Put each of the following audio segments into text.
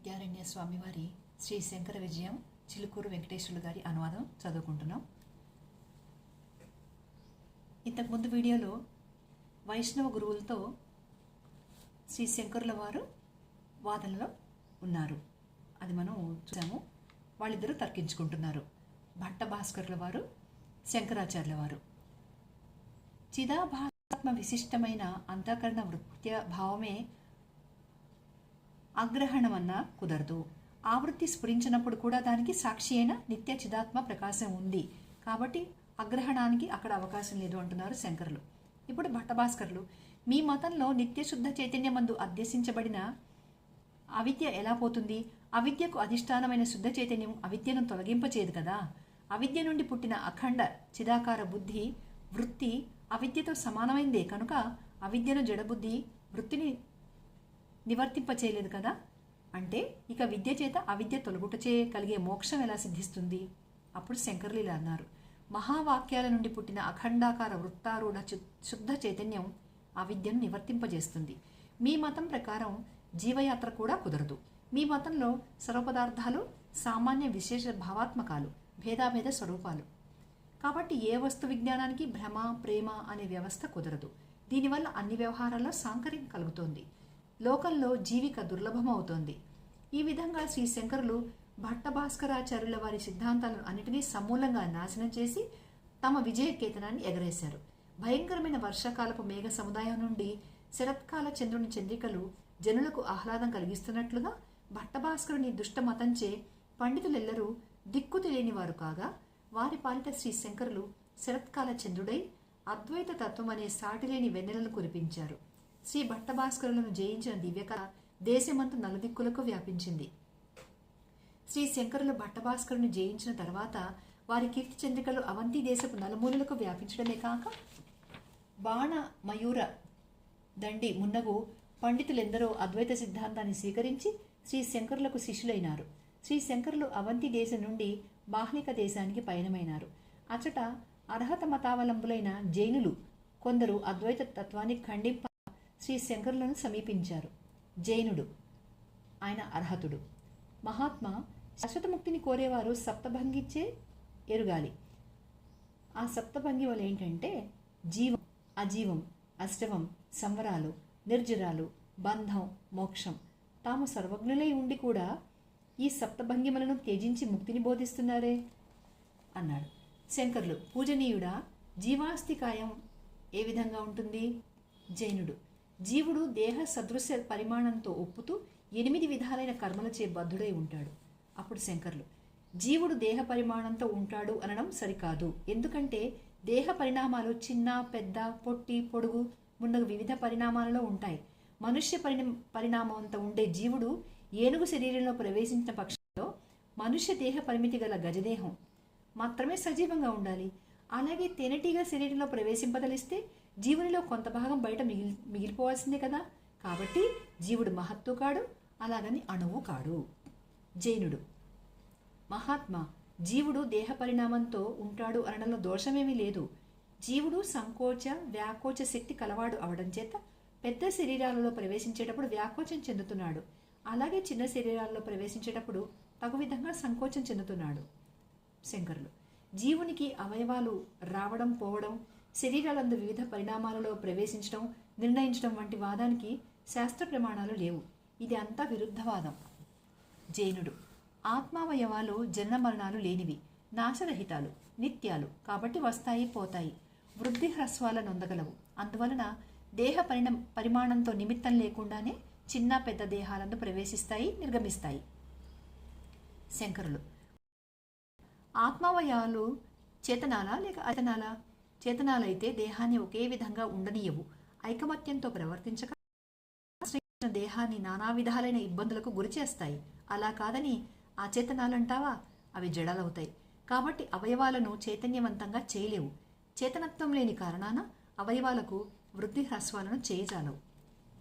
విద్యారణ్య స్వామివారి శ్రీ శంకర విజయం చిలుకూరు వెంకటేశ్వరులు గారి అనువాదం చదువుకుంటున్నాం. ఇంతకుముందు వీడియోలో వైష్ణవ గురువులతో శ్రీ శంకరుల వారు వాదనలో ఉన్నారు. అది మనం చూసాము. వాళ్ళిద్దరూ తర్కించుకుంటున్నారు. భట్ట భాస్కరుల వారు శంకరాచార్యుల వారు. చిదాభాత్మ విశిష్టమైన అంతఃకరణ వృత్య భావమే అగ్రహణమన్నా కుదరదు. ఆవృత్తి స్ఫురించినప్పుడు కూడా దానికి సాక్షి అయిన నిత్య చిదాత్మ ప్రకాశం ఉంది. కాబట్టి అగ్రహణానికి అక్కడ అవకాశం లేదు అంటున్నారు శంకరులు. ఇప్పుడు భట్టభాస్కర్లు మీ మతంలో నిత్య శుద్ధ చైతన్యమందు అధ్యసించబడిన అవిద్య ఎలా పోతుంది? అవిద్యకు అధిష్టానమైన శుద్ధ చైతన్యం అవిద్యను తొలగింపచేయదు కదా? అవిద్య నుండి పుట్టిన అఖండ చిదాకార బుద్ధి వృత్తి అవిద్యతో సమానమైందే. కనుక అవిద్యను జడబుద్ధి వృత్తిని నివర్తింపచేయలేదు కదా? అంటే ఇక విద్య చేత అవిద్య తొలగుటచే కలిగే మోక్షం ఎలా సిద్ధిస్తుంది? అప్పుడు శంకరులు అన్నారు మహావాక్యాల నుండి పుట్టిన అఖండాకార వృత్తారూఢ శుద్ధ చైతన్యం అవిద్యను నివర్తింపజేస్తుంది. మీ మతం ప్రకారం జీవయాత్ర కూడా కుదరదు. మీ మతంలో సర్వపదార్థాలు సామాన్య విశేష భావాత్మకాలు భేదాభేద స్వరూపాలు. కాబట్టి ఏ వస్తు విజ్ఞానానికి భ్రమ ప్రేమ అనే వ్యవస్థ కుదరదు. దీనివల్ల అన్ని వ్యవహారాల్లో సాంకర్యం కలుగుతోంది. లోకంలో జీవిక దుర్లభమవుతోంది. ఈ విధంగా శ్రీ శంకరులు భట్టభాస్కరాచార్యుల వారి సిద్ధాంతాలను అన్నిటినీ సమూలంగా నాశనం చేసి తమ విజయకేతనాన్ని ఎగరేశారు. భయంకరమైన వర్షాకాలపు మేఘ సముదాయం నుండి శరత్కాల చంద్రుని చంద్రికలు జనులకు ఆహ్లాదం కలిగిస్తున్నట్లుగా భట్టభాస్కరుని దుష్టమతంచే పండితులెల్లరూ దిక్కు తెలియని వారు కాగా వారి పాలిట శ్రీ శంకరులు శరత్కాల చంద్రుడై అద్వైత తత్వం అనే సాటిలేని వెన్నెలను కురిపించారు. శ్రీ భట్టభాస్కరులను జయించిన దివ్యకళ దేశమంతా నలుదిక్కులకు వ్యాపించింది. శ్రీ శంకరులు భట్టభాస్కరుని జయించిన తర్వాత వారి కీర్తి చంద్రికలు అవంతి దేశపు నలుమూలలకు వ్యాపించడమే కాక బాణ మయూర దండి మున్నగు పండితులెందరో అద్వైత సిద్ధాంతాన్ని స్వీకరించి శ్రీ శంకరులకు శిష్యులైనారు. శ్రీ శంకరులు అవంతి దేశం నుండి బాహ్లిక దేశానికి పయనమైనారు. అచట అర్హత మతావలంబులైన జైనులు కొందరు అద్వైత తత్వాన్ని ఖండింప శ్రీ శంకరులను సమీపించారు. జైనుడు ఆయన అర్హతుడు. మహాత్మా శాశ్వత ముక్తిని కోరేవారు సప్తభంగిచ్చే ఎరుగాలి. ఆ సప్తభంగి వల్ల ఏంటంటే జీవం అజీవం అష్టవం సంవరాలు నిర్జరాలు బంధం మోక్షం. తాము సర్వజ్ఞులై ఉండి కూడా ఈ సప్తభంగిమలను త్యజించి ముక్తిని బోధిస్తున్నారే? అన్నాడు. శంకర్లు పూజనీయుడా జీవాస్తికాయం ఏ విధంగా ఉంటుంది? జైనుడు జీవుడు దేహ సదృశ్య పరిమాణంతో ఒప్పుతూ ఎనిమిది విధాలైన కర్మలచే బద్ధుడై ఉంటాడు. అప్పుడు శంకర్లు జీవుడు దేహ పరిమాణంతో ఉంటాడు అనడం సరికాదు. ఎందుకంటే దేహ పరిణామాలు చిన్న పెద్ద పొట్టి పొడుగు మున్నగు వివిధ పరిణామాలలో ఉంటాయి. మనుష్య పరిణ పరిణామంతో ఉండే జీవుడు ఏనుగు శరీరంలో ప్రవేశించిన పక్షంలో మనుష్య దేహ పరిమితి గల గజదేహం. మాత్రమే సజీవంగా ఉండాలి. అలాగే తేనెటీగ శరీరంలో ప్రవేశింపదలిస్తే జీవునిలో కొంత భాగం బయట మిగిలి మిగిలిపోవాల్సిందే కదా. కాబట్టి జీవుడు మహత్తు కాడు అలాగని అణువు కాడు. జైనుడు. మహాత్మా జీవుడు దేహ పరిణామంతో ఉంటాడు అనడంలో దోషమేమీ లేదు. జీవుడు సంకోచ వ్యాకోచ శక్తి కలవాడు అవడం చేత పెద్ద శరీరాలలో ప్రవేశించేటప్పుడు వ్యాకోచం చెందుతున్నాడు. అలాగే చిన్న శరీరాలలో ప్రవేశించేటప్పుడు తగు విధంగా సంకోచం చెందుతున్నాడు. శంకరులు. జీవునికి అవయవాలు రావడం పోవడం శరీరాలందు వివిధ పరిణామాలలో ప్రవేశించడం నిర్ణయించడం వంటి వాదానికి శాస్త్ర ప్రమాణాలు లేవు. ఇది అంతా విరుద్ధవాదం. జైనుడు. ఆత్మావయవాలు జనన మరణాలు లేనివి. నాశరహితాలు నిత్యాలు కాబట్టి వస్తాయి పోతాయి. వృద్ధి హ్రస్వాల నొందగలవు. అందువలన దేహ పరిణ పరిమాణంతో నిమిత్తం లేకుండానే చిన్న పెద్ద దేహాలను ప్రవేశిస్తాయి నిర్గమిస్తాయి. శంకరులు. ఆత్మావయాలు చేతనాలా లేక అచనాలా చేతనాలైతే దేహాన్ని ఒకే విధంగా ఉండనీయవు. ఐకమత్యంతో ప్రవర్తించక దేహాన్ని నానా విధాలైన ఇబ్బందులకు గురి చేస్తాయి. అలా కాదని ఆ చేతనాలంటావా? అవి జడలవుతాయి. కాబట్టి అవయవాలను చైతన్యవంతంగా చేయలేవు. చేతనత్వం లేని కారణాన అవయవాలకు వృద్ధి హ్రస్వాలను చేయజాలవు.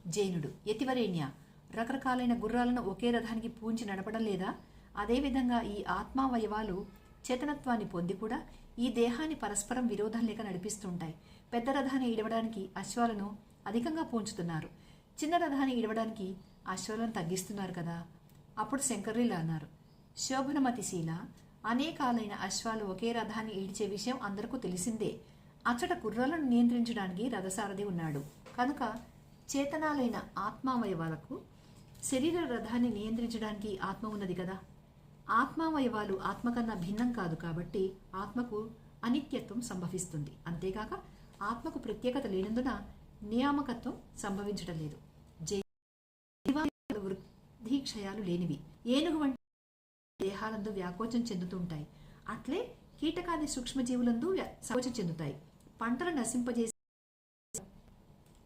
జైనుడు యతివరేణ్య రకరకాలైన గుర్రాలను ఒకే రథానికి పూంచి నడపడం లేదా అదేవిధంగా ఈ ఆత్మావయవాలు చేతనత్వాన్ని పొంది కూడా ఈ దేహాన్ని పరస్పరం విరోధం లేక నడిపిస్తుంటాయి. పెద్ద రథాన్ని ఈడవడానికి అశ్వాలను అధికంగా పూంచుతున్నారు. చిన్న రథాన్ని ఈడవడానికి అశ్వాలను తగ్గిస్తున్నారు కదా. అప్పుడు శంకర్లు అన్నారు శోభనమతిశీల అనేకాలైన అశ్వాలు ఒకే రథాన్ని ఈడ్చే విషయం అందరికీ తెలిసిందే. అచ్చట గుర్రాలను నియంత్రించడానికి రథసారథి ఉన్నాడు. కనుక చేతనాలైన ఆత్మావయవాలకు శరీర రథాన్ని నియంత్రించడానికి ఆత్మ ఉన్నది కదా. ఆత్మావయవాలు ఆత్మ కన్నా భిన్నం కాదు కాబట్టి ఆత్మకు అనిత్యత్వం సంభవిస్తుంది. అంతేకాక ఆత్మకు ప్రత్యేకత లేనందున నియామకత్వం సంభవించడం లేదు. వృద్ధి క్షయాలు లేనివి. ఏనుగు వంటి దేహాలందు వ్యాకోచం చెందుతుంటాయి అట్లే కీటకాది సూక్ష్మజీవులందు సంకోచం చెందుతాయి. పంటలు నశింపజేసే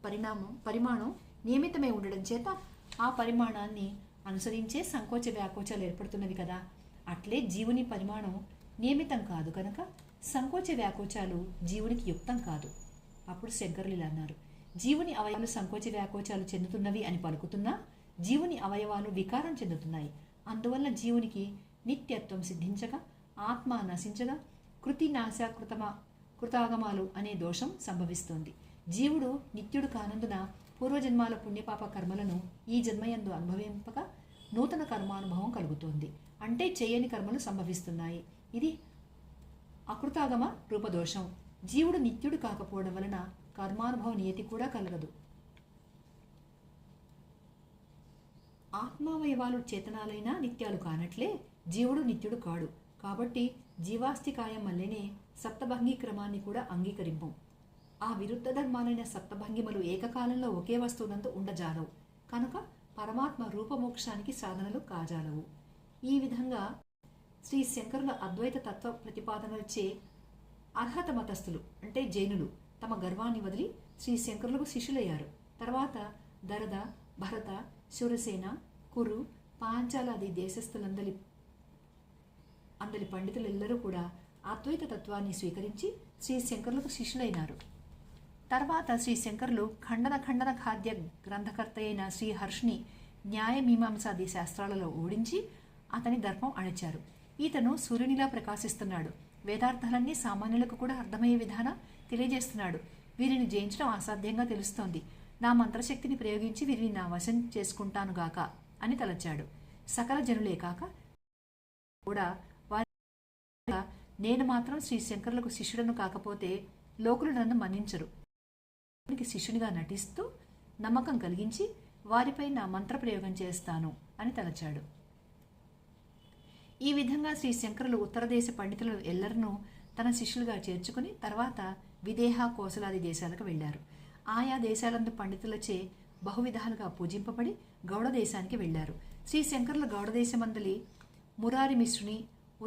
పరిణామం పరిమాణం నియమితమై ఉండడం చేత ఆ పరిమాణాన్ని అనుసరించే సంకోచ వ్యాకోచాలు ఏర్పడుతున్నవి కదా. అట్లే జీవుని పరిమాణం నియమితం కాదు కనుక సంకోచ వ్యాకోచాలు జీవునికి యుక్తం కాదు. అప్పుడు శంకరులు ఇలా అన్నారు జీవుని అవయవాలు సంకోచ వ్యాకోచాలు చెందుతున్నవి అని పలుకుతున్నా జీవుని అవయవాలు వికారం చెందుతున్నాయి. అందువల్ల జీవునికి నిత్యత్వం సిద్ధించగా ఆత్మ నశించగా కృతి నాశ కృతమ కృతాగమాలు అనే దోషం సంభవిస్తోంది. జీవుడు నిత్యుడు కానందున పూర్వజన్మాల పుణ్యపాప కర్మలను ఈ జన్మయందు అనుభవింపక నూతన కర్మానుభవం కలుగుతోంది. అంటే చేయని కర్మలు సంభవిస్తున్నాయి. ఇది అకృతాగమ రూపదోషం. జీవుడు నిత్యుడు కాకపోవడం వలన కర్మానుభవ నియతి కూడా కలగదు. ఆత్మావయవాలు చేతనాలైనా నిత్యాలు కానట్లే జీవుడు నిత్యుడు కాడు. కాబట్టి జీవాస్తికాయం వల్లనే సప్తభంగి క్రమాన్ని కూడా అంగీకరింపం. ఆ విరుద్ధ ధర్మాలైన సప్తభంగిమలు ఏకకాలంలో ఒకే వస్తువునందు ఉండజాలవు. కనుక పరమాత్మ రూపమోక్షానికి సాధనలు కాజాలవు. ఈ విధంగా శ్రీ శంకరుల అద్వైత తత్వ ప్రతిపాదనలచే అర్హత మతస్థులు అంటే జైనులు తమ గర్వాన్ని వదిలి శ్రీ శంకరులకు శిష్యులయ్యారు. తర్వాత దరద భరత శూరసేన కురు పాంచాలాది దేశస్థులందరి అందరి పండితులెల్లరూ కూడా అద్వైత తత్వాన్ని స్వీకరించి శ్రీ శంకరులకు శిష్యులైనారు. తర్వాత శ్రీ శంకరులు ఖండన ఖండన ఖాద్య గ్రంథకర్త అయిన శ్రీ హర్షిని న్యాయ మీమాంసాది శాస్త్రాలలో ఓడించి అతని దర్పం అణిచారు. ఈతను సూర్యునిలా ప్రకాశిస్తున్నాడు. వేదార్థాలన్నీ సామాన్యులకు కూడా అర్థమయ్యే విధానం తెలియజేస్తున్నాడు. వీరిని జయించడం అసాధ్యంగా తెలుస్తోంది. నా మంత్రశక్తిని ప్రయోగించి వీరిని నా వశం చేసుకుంటానుగాక అని తలచాడు. సకల జనులే కాక కూడా వారి నేను మాత్రం శ్రీ శంకరులకు శిష్యుడను కాకపోతే లోకులు నన్ను మన్నించరు. వారికి శిష్యునిగా నటిస్తూ నమ్మకం కలిగించి వారిపై నా మంత్రప్రయోగం చేస్తాను అని తలచాడు. ఈ విధంగా శ్రీ శంకరులు ఉత్తరదేశ పండితులు ఎల్లరనూ తన శిష్యులుగా చేర్చుకుని తర్వాత విదేహ కోసలాది దేశాలకు వెళ్ళారు. ఆయా దేశాలందు పండితులచే బహువిధాలుగా పూజింపబడి గౌడ దేశానికి వెళ్ళారు. శ్రీ శంకరులు గౌడదేశమందలి మురారి మిశ్రుని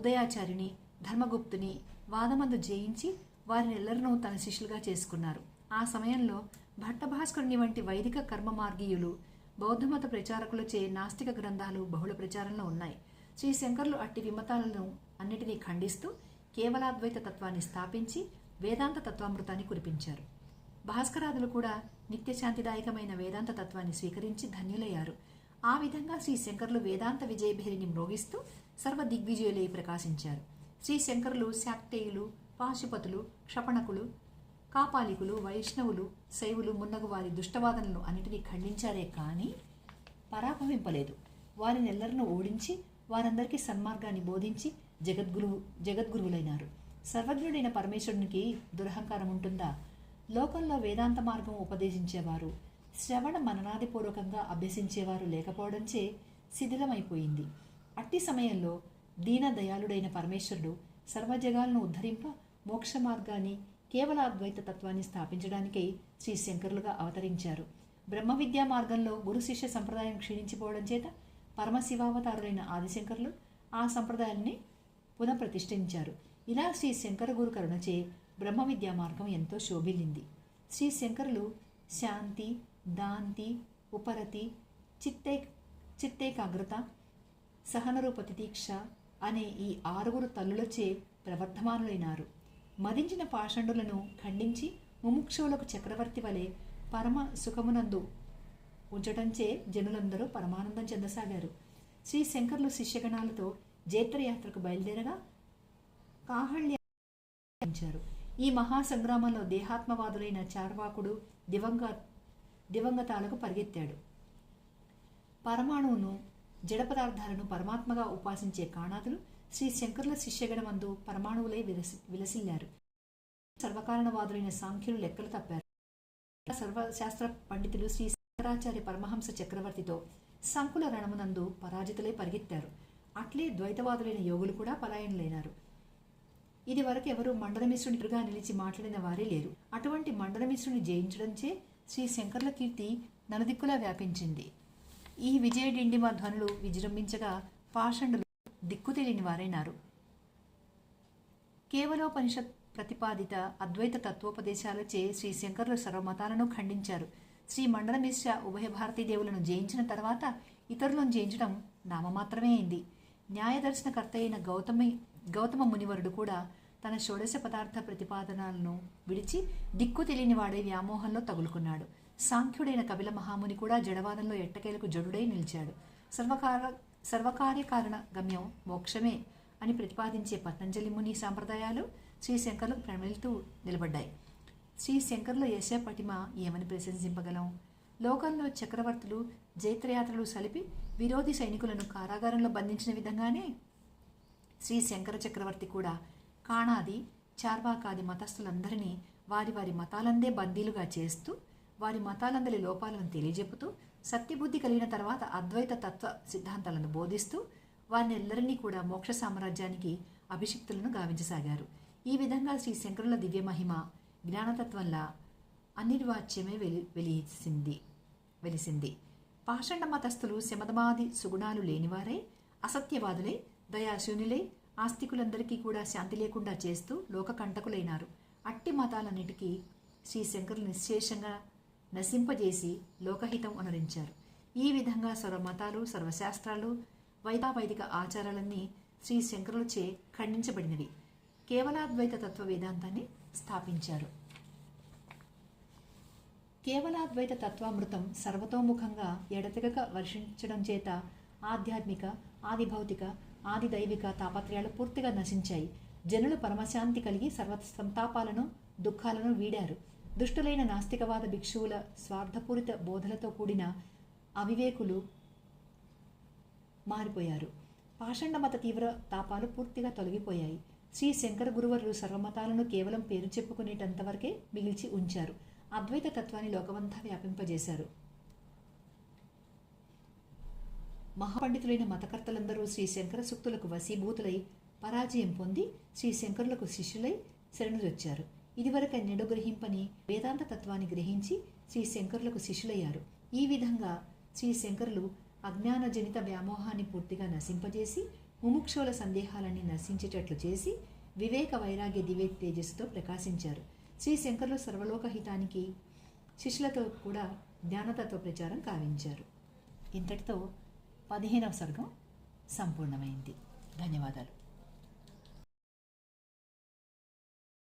ఉదయాచార్యుని ధర్మగుప్తుని వాదమందు జయించి వారిని ఎల్లరినూ తన శిష్యులుగా చేసుకున్నారు. ఆ సమయంలో భట్టభాస్కరుని వంటి వైదిక కర్మ మార్గీయులు బౌద్ధమత ప్రచారకులచే నాస్తిక గ్రంథాలు బహుళ ప్రచారంలో ఉన్నాయి. శ్రీ శంకర్లు అట్టి విమతాలను అన్నిటినీ ఖండిస్తూ కేవలాద్వైత తత్వాన్ని స్థాపించి వేదాంత తత్వామృతాన్ని కురిపించారు. భాస్కరాదులు కూడా నిత్యశాంతిదాయకమైన వేదాంత తత్వాన్ని స్వీకరించి ధన్యులయ్యారు. ఆ విధంగా శ్రీ శంకర్లు వేదాంత విజయభేరిని మ్రోగిస్తూ సర్వ దిగ్విజయులై ప్రకాశించారు. శ్రీ శంకరులు శాక్తేయులు పాశుపతులు క్షపణకులు కాపాలికులు వైష్ణవులు శైవులు మున్నగు వారి దుష్టవాదనలు అన్నిటినీ ఖండించారే కానీ పరాభవింపలేదు. వారిని ఎల్లరినూ ఓడించి వారందరికీ సన్మార్గాన్ని బోధించి జగద్గురువు జగద్గురువులైనారు. సర్వజ్ఞుడైన పరమేశ్వరునికి దురహంకారం ఉంటుందా? లోకంలో వేదాంత మార్గం ఉపదేశించేవారు శ్రవణ మననాదిపూర్వకంగా అభ్యసించేవారు లేకపోవడంచే శిథిలమైపోయింది. అట్టి సమయంలో దీనదయాళుడైన పరమేశ్వరుడు సర్వజగాలను ఉద్ధరింప మోక్ష మార్గాన్ని కేవల అద్వైత తత్వాన్ని స్థాపించడానికై శ్రీ శంకరులుగా అవతరించారు. బ్రహ్మ విద్యా మార్గంలో గురు శిష్య సంప్రదాయం క్షీణించిపోవడం చేత పరమశివావతారులైన ఆదిశంకరులు ఆ సంప్రదాయాన్ని పునఃప్రతిష్ఠించారు. ఇలా శ్రీ శంకర గురు కరుణచే బ్రహ్మ విద్యా మార్గం ఎంతో శోభిల్లింది. శ్రీ శంకరులు శాంతి దాంతి ఉపరతి చిత్తే చిత్తేకాగ్రత సహనరూప తితీక్ష అనే ఈ ఆరుగురు తల్లులచే ప్రవర్ధమానులైనారు. మదించిన పాషండులను ఖండించి ముముక్షువులకు చక్రవర్తి వలె పరమ సుఖమునందు ఉంచటంచే జనులందరూ పరమానందం చెందసాగారు. శ్రీ శంకర్లు శిష్యగణాలతో జైత్రయాత్రకు బయలుదేరగా కాహళ్యారు ఈ మహాసంగ్రామంలో దేహాత్మవాదులైన చార్వాకుడు దివంగ దివంగతాలకు పరిగెత్తాడు. పరమాణువును జడ పదార్థాలను పరమాత్మగా ఉపాసించే కాణాదులు శ్రీ శంకరుల శిష్యగణమందు పరమాణువులై విలసి విలసిల్లారు. సర్వకారణవాదులైన సాంఖ్యులు లెక్కలు తప్పారు. సర్వశాస్త్ర పండితులు శ్రీ శంకరాచార్య పరమహంస చక్రవర్తితో సంకుల రణమునందు పరాజితులై పరిగెత్తారు. అట్లే ద్వైతవాదులైన యోగులు కూడా పలాయనులైనారు ఇది వరకు ఎవరు మండలమిశ్రునిగా నిలిచి మాట్లాడిన వారే లేరు. అటువంటి మండలమిశ్రుని జయించడంచే శ్రీ శంకర్ల కీర్తి నలుదిక్కులా వ్యాపించింది. ఈ విజయ డిండిమ ధ్వనులు విజృంభించగా పాషండులు దిక్కు తెలియని వారైనారు. కేవలోపనిషత్ ప్రతిపాదిత అద్వైత తత్వోపదేశాలచే శ్రీ శంకరులు సర్వమతాలను ఖండించారు. శ్రీ మండలమిశ్ర ఉభయ భారతీ దేవులను జయించిన తర్వాత ఇతరులను జయించడం నామమాత్రమే అయింది. న్యాయదర్శనకర్త అయిన గౌతమి గౌతమ మునివరుడు కూడా తన షోడశ పదార్థ ప్రతిపాదనలను విడిచి దిక్కు తెలియని వాడే వ్యామోహంలో తగులుకున్నాడు. సాంఖ్యుడైన కపిల మహాముని కూడా జడవాదంలో ఎట్టకేలకు జడుడై నిలిచాడు. సర్వకాల సర్వకార్యకారణ గమ్యం మోక్షమే అని ప్రతిపాదించే పతంజలి ముని సాంప్రదాయాలు శ్రీ శంకర్లకు నిలబడ్డాయి. శ్రీ శంకర్ల యశ పటిమ ఏమని ప్రశంసింపగలం? లోకంలో చక్రవర్తులు జైత్రయాత్రలు సలిపి విరోధి సైనికులను కారాగారంలో బంధించిన విధంగానే శ్రీ శంకర చక్రవర్తి కూడా కాణాది చార్వాకాది మతస్థులందరినీ వారి వారి మతాలందే బందీలుగా చేస్తూ వారి మతాలందరి లోపాలను తెలియజెపుతూ సత్యబుద్ధి కలిగిన తర్వాత అద్వైత తత్వ సిద్ధాంతాలను బోధిస్తూ వారిని కూడా మోక్ష సామ్రాజ్యానికి అభిషిక్తులను గావించసాగారు. ఈ విధంగా శ్రీ శంకరుల దివ్య మహిమ జ్ఞానతత్వంలా అనిర్వాచ్యమే వెలి వెలిసింది వెలిసింది. పాషండ మతస్థులు శమధమాది సుగుణాలు లేనివారై అసత్యవాదులై దయాశూన్యులై ఆస్తికులందరికీ కూడా శాంతి లేకుండా చేస్తూ లోకకంటకులైనారు. అట్టి మతాలన్నిటికీ శ్రీ శంకరులు నిశ్శేషంగా నశింపజేసి లోకహితం అనురించారు ఈ విధంగా సర్వమతాలు సర్వశాస్త్రాలు వైదావైదిక ఆచారాలన్నీ శ్రీ శంకరులచే ఖండించబడినవి. కేవలాద్వైత తత్వ వేదాంతాన్ని స్థాపించారు. కేవలాద్వైత తత్వామృతం సర్వతోముఖంగా ఎడతెగక వర్షించడం చేత ఆధ్యాత్మిక ఆదిభౌతిక ఆది దైవిక తాపత్రయాలు పూర్తిగా నశించాయి. జనులు పరమశాంతి కలిగి సర్వ సంతాపాలను దుఃఖాలను వీడారు. దుష్టులైన నాస్తికవాద భిక్షువుల స్వార్థపూరిత బోధలతో కూడిన అవివేకులు మారిపోయారు. పాషండ మత తీవ్ర తాపాలు పూర్తిగా తొలగిపోయాయి. శ్రీ శంకర గురువరులు సర్వమతాలను కేవలం పేరు చెప్పుకునేటంతవరకే మిగిల్చి ఉంచారు. అద్వైత తత్వాన్ని లోకమంతా వ్యాపింపజేశారు. మహాపండితులైన మతకర్తలందరూ శ్రీ శంకర సూక్తులకు వశీభూతులై పరాజయం పొంది శ్రీ శంకరులకు శిష్యులై శరణులొచ్చారు ఇదివరకు నెడు గ్రహింపని వేదాంత తత్వాన్ని గ్రహించి శ్రీ శంకరులకు శిష్యులయ్యారు. ఈ విధంగా శ్రీ శంకరులు అజ్ఞానజనిత వ్యామోహాన్ని పూర్తిగా నశింపజేసి ముముక్షువుల సందేహాలన్నీ నశించేటట్లు చేసి వివేక వైరాగ్య దివ్య తేజస్సుతో ప్రకాశించారు. శ్రీ శంకరులు సర్వలోకహితానికి శిష్యులతో కూడా జ్ఞానతత్వ ప్రచారం కావించారు. ఇంతటితో పదిహేనవ సర్గం సంపూర్ణమైంది. ధన్యవాదాలు.